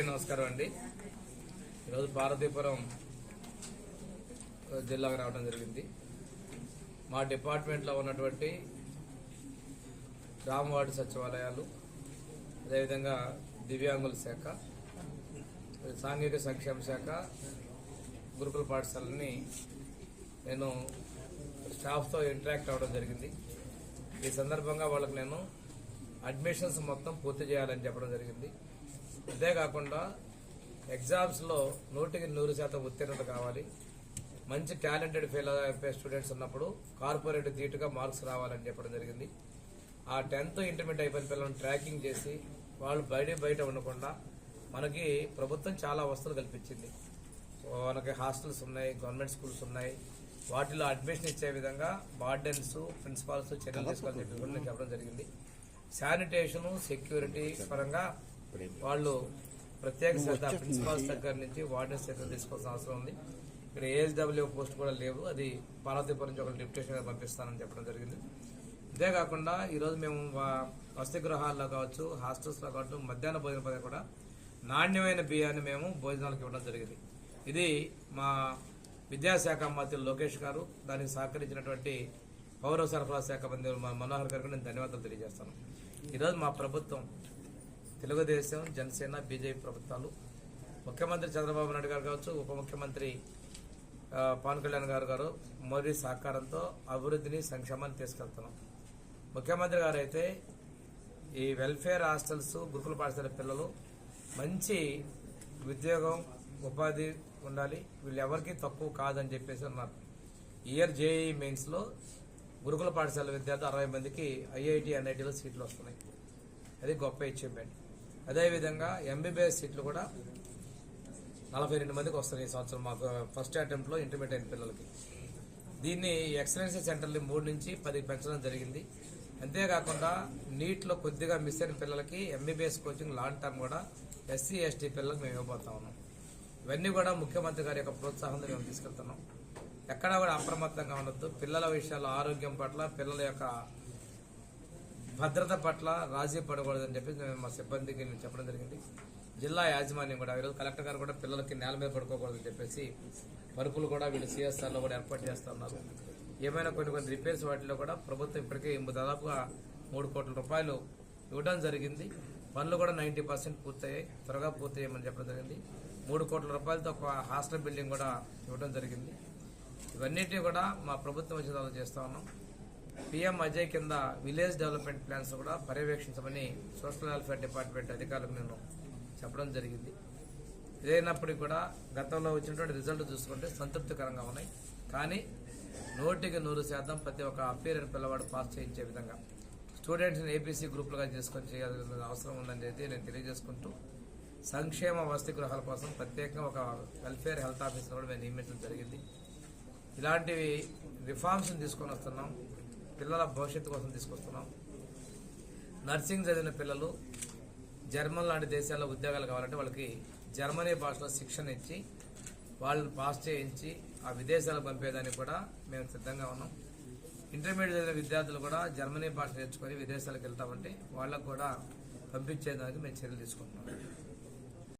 నమస్కారం అండి. ఈరోజు పార్వతీపురం జిల్లాకు రావడం జరిగింది. మా డిపార్ట్మెంట్లో ఉన్నటువంటి గ్రామవార్డు సచివాలయాలు అదేవిధంగా దివ్యాంగుల శాఖ సాంఘిక సంక్షేమ శాఖ గురుకుల పాఠశాలని నేను స్టాఫ్తో ఇంటరాక్ట్ అవ్వడం జరిగింది. ఈ సందర్భంగా వాళ్ళకి నేను అడ్మిషన్స్ మొత్తం పూర్తి చేయాలని చెప్పడం జరిగింది. అంతేకాకుండా ఎగ్జామ్స్లో నూటికి నూరు శాతం ఉత్తీర్ణత కావాలి. మంచి టాలెంటెడ్ ఫెయిల్ అయిపోయే స్టూడెంట్స్ ఉన్నప్పుడు కార్పొరేట్ ధీటుగా మార్క్స్ రావాలని చెప్పడం జరిగింది. ఆ టెన్త్ ఇంటర్మీడియట్ అయిపోయిన పిల్లలను ట్రాకింగ్ చేసి వాళ్ళు బయట బయట ఉండకుండా మనకి ప్రభుత్వం చాలా వసతులు కల్పించింది. మనకి హాస్టల్స్ ఉన్నాయి గవర్నమెంట్ స్కూల్స్ ఉన్నాయి. వాటిలో అడ్మిషన్ ఇచ్చే విధంగా వార్డెన్స్ ప్రిన్సిపాల్స్ చర్యలు తీసుకోవాలని చెప్పి కూడా నేను చెప్పడం జరిగింది. శానిటేషన్ సెక్యూరిటీ పరంగా వాళ్ళు ప్రత్యేక శ్రద్ధ ప్రిన్సిపాల్స్ దగ్గర నుంచి వార్డెన్స్ దగ్గర తీసుకోవాల్సిన అవసరం ఉంది. ఇక్కడ ఏఎస్డబ్ల్యూ పోస్ట్ కూడా లేవు. అది పార్వతీపురం నుంచి ఒక డిప్యుటేషన్ పంపిస్తానని చెప్పడం జరిగింది. ఇదే కాకుండా ఈరోజు మేము వసతి గృహాల్లో కావచ్చు హాస్టల్స్లో కావచ్చు మధ్యాహ్న భోజన పథకం కూడా నాణ్యమైన బియ్యాన్ని మేము భోజనాలకు ఇవ్వడం జరిగింది. ఇది మా విద్యాశాఖ మంత్రి లోకేష్ గారు దానికి సహకరించినటువంటి పౌర సరఫరా శాఖ మంత్రి మనోహర్ గారికి నేను ధన్యవాదాలు తెలియజేస్తాను. ఈరోజు మా ప్రభుత్వం తెలుగుదేశం జనసేన బీజేపీ ప్రభుత్వాలు. ముఖ్యమంత్రి చంద్రబాబు నాయుడు గారు కావచ్చు ఉప ముఖ్యమంత్రి పవన్ కళ్యాణ్ గారు గారు మోదీ సహకారంతో అభివృద్ధిని సంక్షేమాన్ని తీసుకెళ్తున్నాం. ముఖ్యమంత్రి గారు అయితే ఈ వెల్ఫేర్ హాస్టల్స్ గురుకుల పాఠశాల పిల్లలు మంచి ఉద్యోగం ఉపాధి ఉండాలి వీళ్ళు ఎవరికి తక్కువ కాదని చెప్పేసి అన్నారు. ఇయర్ జేఈ మెయిన్స్లో గురుకుల పాఠశాల విద్యార్థులు అరవై మందికి ఐఐటి ఎన్ఐటీలో సీట్లు వస్తున్నాయి. అది గొప్ప అచీవ్మెంట్ అదేవిధంగా ఎంబీబీఎస్ సీట్లు కూడా నలభై రెండు మందికి వస్తున్నాయి ఈ సంవత్సరం మాకు ఫస్ట్ అటెంప్ట్లో ఇంటర్మీడియట్ అయిన పిల్లలకి. దీన్ని ఎక్సలెన్సీ సెంటర్లు మూడు నుంచి పది పెంచడం జరిగింది. అంతేకాకుండా నీట్లో కొద్దిగా మిస్ అయిన పిల్లలకి ఎంబీబీఎస్ కోచింగ్ లాంగ్ టర్మ్ కూడా ఎస్సీ ఎస్టీ పిల్లలకు మేము ఇవ్వబోతా ఉన్నాం. ఇవన్నీ కూడా ముఖ్యమంత్రి గారి యొక్క ప్రోత్సాహంతో మేము తీసుకెళ్తున్నాం. ఎక్కడా కూడా అప్రమత్తంగా ఉండొద్దు. పిల్లల విషయాలు ఆరోగ్యం పట్ల పిల్లల యొక్క భద్రత పట్ల రాజీ పడకూడదని చెప్పి మేము మా సిబ్బందికి నేను చెప్పడం జరిగింది. జిల్లా యాజమాన్యం కూడా ఈరోజు కలెక్టర్ గారు కూడా పిల్లలకి నేల మీద పడుకోకూడదని చెప్పేసి పరుపులు కూడా వీళ్ళు సిఎస్ఆర్లో కూడా ఏర్పాటు చేస్తున్నారు ఏమైనా కొన్ని కొన్ని రిపేర్స్ వాటిలో కూడా ప్రభుత్వం ఇప్పటికే దాదాపుగా మూడు కోట్ల రూపాయలు ఇవ్వడం జరిగింది. పనులు కూడా నైంటీ పర్సెంట్ పూర్తయ్యాయి. త్వరగా పూర్తి చేయమని చెప్పడం జరిగింది. మూడు కోట్ల రూపాయలతో ఒక హాస్టల్ బిల్డింగ్ కూడా ఇవ్వడం జరిగింది. ఇవన్నిటిని కూడా మా ప్రభుత్వం వచ్చి తర్వాత చేస్తా ఉన్నాం. పిఎం అజయ్ కింద విలేజ్ డెవలప్మెంట్ ప్లాన్స్ కూడా పర్యవేక్షించమని సోషల్ వెల్ఫేర్ డిపార్ట్మెంట్ అధికారులకు నేను చెప్పడం జరిగింది. ఇదైనప్పటికీ కూడా గతంలో వచ్చినటువంటి రిజల్ట్ చూసుకుంటే సంతృప్తికరంగా ఉన్నాయి. కానీ నూటికి నూరు శాతం ప్రతి ఒక్క అపీరియర్ పిల్లవాడు పాస్ చేయించే విధంగా స్టూడెంట్స్ని ఏపీసీ గ్రూపులుగా చేసుకొని చేయాల్సిన అవసరం ఉందని చెప్పి నేను తెలియజేసుకుంటూ సంక్షేమ వసతి గృహాల కోసం ప్రత్యేకంగా ఒక వెల్ఫేర్ హెల్త్ ఆఫీసర్ కూడా మేము నియమించడం జరిగింది. ఇలాంటివి రిఫార్మ్స్ని తీసుకొని వస్తున్నాం. పిల్లల భవిష్యత్తు కోసం తీసుకొస్తున్నాం. నర్సింగ్ చదివిన పిల్లలు జర్మన్ లాంటి దేశాల్లో ఉద్యోగాలు కావాలంటే వాళ్ళకి జర్మనీ భాషలో శిక్షణ ఇచ్చి వాళ్ళని పాస్ చేయించి ఆ విదేశాలకు పంపేదానికి కూడా మేము సిద్ధంగా ఉన్నాం. ఇంటర్మీడియట్ చదివిన విద్యార్థులు కూడా జర్మనీ భాష నేర్చుకొని విదేశాలకు వెళ్తామంటే వాళ్ళకు కూడా పంపించేదానికి మేము చర్యలు తీసుకుంటున్నాం.